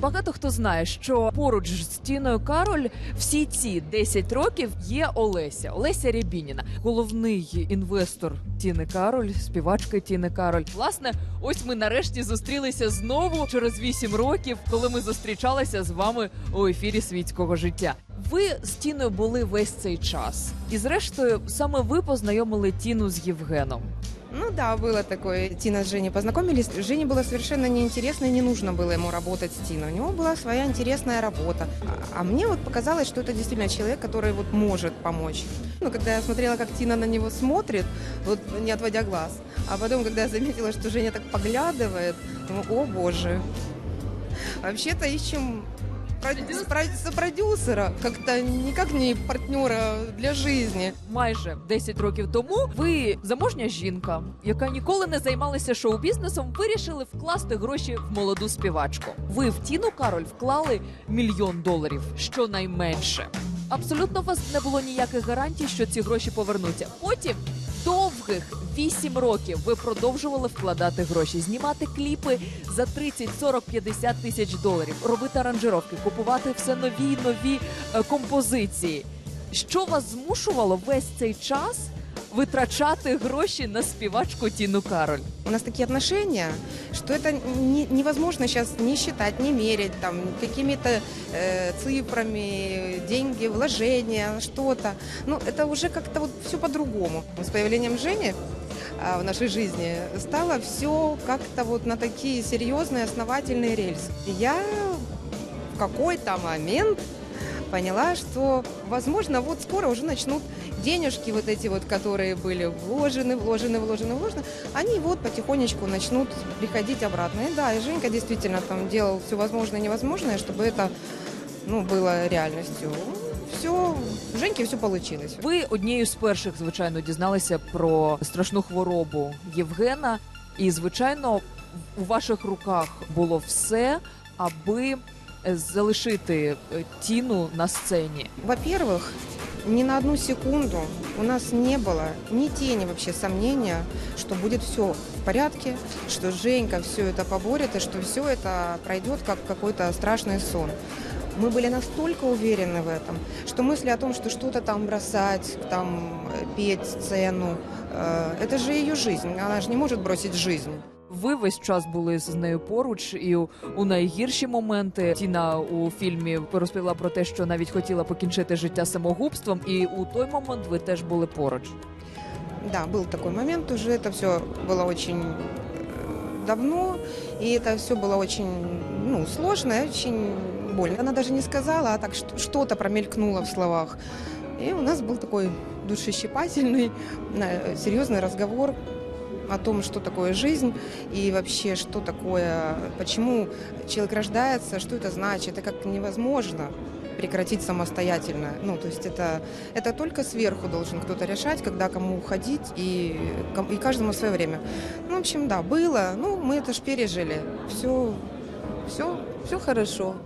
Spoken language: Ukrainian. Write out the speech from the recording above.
Багато хто знає, що поруч з Тіною Кароль всі ці 10 років є Олеся, Олеся Рябініна, головний інвестор Тіни Кароль, співачки Тіни Кароль. Власне, ось ми нарешті зустрілися знову через 8 років, коли ми зустрічалися з вами у ефірі світського життя. Ви з Тіною були весь цей час, і зрештою саме ви познайомили Тіну з Євгеном. Ну да, было такое. Тина с Женей познакомились. Жене было совершенно неинтересно и не нужно было ему работать с Тиной. У него была своя интересная работа. А- А мне вот показалось, что это действительно человек, который вот может помочь. Ну, когда я смотрела, как Тина на него смотрит, вот не отводя глаз. А потом, когда я заметила, что Женя так поглядывает, думаю, о боже. Вообще-то ищем спро- сопродюсера, как-то никак не партнера для жизни. майже 10 років тому ви заможня жінка, яка ніколи не займалася шоу-бізнесом, вирішили вкласти гроші в молоду співачку. Ви в Тіну Кароль вклали мільйон доларів, щонайменше. Абсолютно у вас не було ніяких гарантій, що ці гроші повернуться. Потім довгих 8 років ви продовжували вкладати гроші, знімати кліпи за 30, 40, 50 тисяч доларів, робити аранжировки, купувати все нові й нові е, композиції. Що вас змушувало весь цей час витрачати гроші на співачку Тіну Кароль? У нас такие отношения, что это не- невозможно сейчас не считать, не мерить там какими-то э, цифрами, деньги, вложения, что-то. Ну, это уже как-то вот все по-другому. С появлением Жени а, в нашей жизни стало все как-то вот на такие серьезные, основательные рельсы. И Я в какой-то момент поняла, что, возможно, вот скоро уже начнут денежки вот эти вот, которые были вложены, вложены, вложены, вложены, они вот потихонечку начнут приходить обратно. И да, и Женька действительно там делал все возможное и невозможное, чтобы это ну, было реальностью. Все, у Женьки все получилось. Ви однією з перших, звичайно, дізналися про страшну хворобу Євгена, і звичайно, у ваших руках було все, аби е, залишити Тіну на сцені. Во-первых, ни на одну секунду у нас не было ни тени вообще сомнения, что будет все в порядке, что Женька все это поборет и что все это пройдет как какой-то страшный сон. Мы были настолько уверены в этом, что мысли о том, что что-то там бросать, там э, петь сцену, э, это же ее жизнь, она же не может бросить жизнь. Ви весь час були з нею поруч, і у, у найгірші моменти Тіна у фільмі розповіла про те, що навіть хотіла покінчити життя самогубством, і у той момент ви теж були поруч. Да, был такой момент, уже это все было очень э, давно, и это все было очень ну, сложно и очень больно. Она даже не сказала, а так что- что-то промелькнуло в словах. И у нас был такой душещипательный, э, серьезный разговор о том, что такое жизнь и вообще, что такое, почему человек рождается, что это значит, и как невозможно прекратить самостоятельно. Ну, то есть это, это только сверху должен кто-то решать, когда кому уходить, и, ком- и каждому свое время. Ну, в общем, да, было, ну, мы это ж пережили. Все, все, все хорошо.